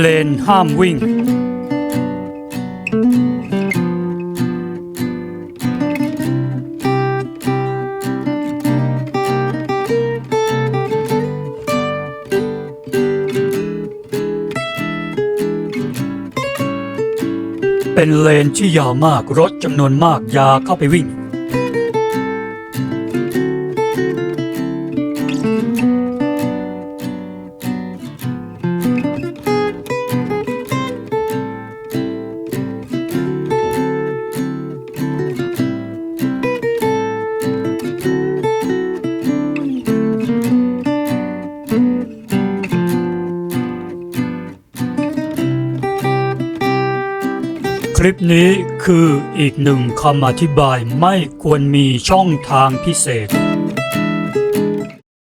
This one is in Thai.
เลนห้ามวิ่ง เป็นเลนที่ยาวมากรถจำนวนมากอย่าเข้าไปวิ่ง คลิปนี้คืออีกหนึ่งคำอธิบายไม่ควรมีช่องทางพิเศษ